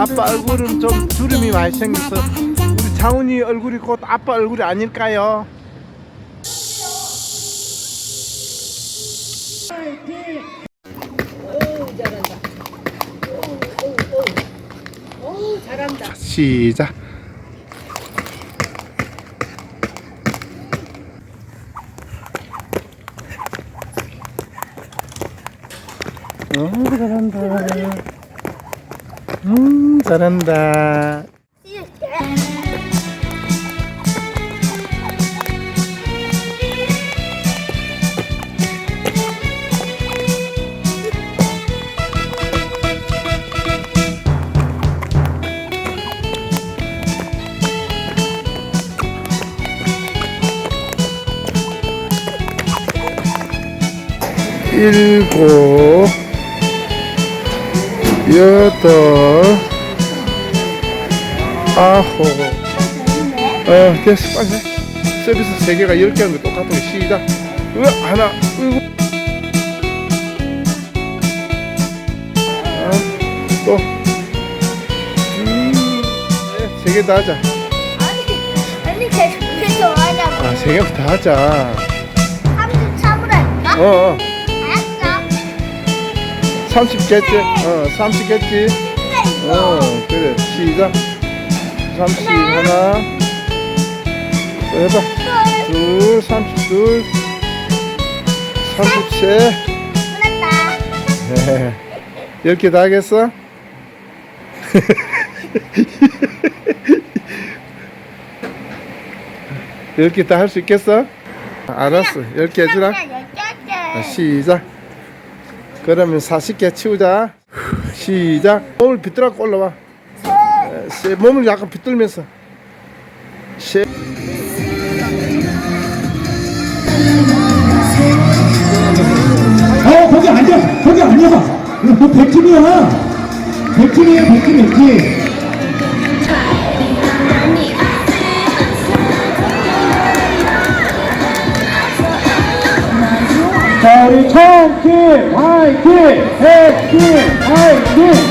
아빠 얼굴은 좀 주름이 많이 생겨서 우리 장훈이 얼굴이 곧 아빠 얼굴이 아닐까요? 시작. 어, 잘한다. 음, 잘한다. 일곱, 여덟, 아홉. 어, 됐어, 빨리 해. 서비스 세 개가 열 개 하는 거 똑같아. 시작. 으, 하나, 으이구. 아, 또. 음, 세 개 다 하자. 아니, 아니 계속 계속 하자고. 아, 세 개부터 하자. 3주 참으라니까? 어, 어. 30개지? 어, 30개지? 근데 어, 그래. 시작. 30 하나. 또 해봐. 둘, 32, 33. 끝났다. 네. 10개 다 하겠어? 열 개 다 할 수 있겠어? 알았어. 10개 해주라. 그냥 열개 아. 시작. 그러면 40개 치우자. 시작. 몸을 비틀어갖고 올라와. 에, 세- 몸을 약간 비틀면서. 세. 어, 거기 앉아. 거기 앉아. 뭐 백팀이야. 백팀이야, 백팀, 백팀. 청팀 화이팅! 백팀 화이팅!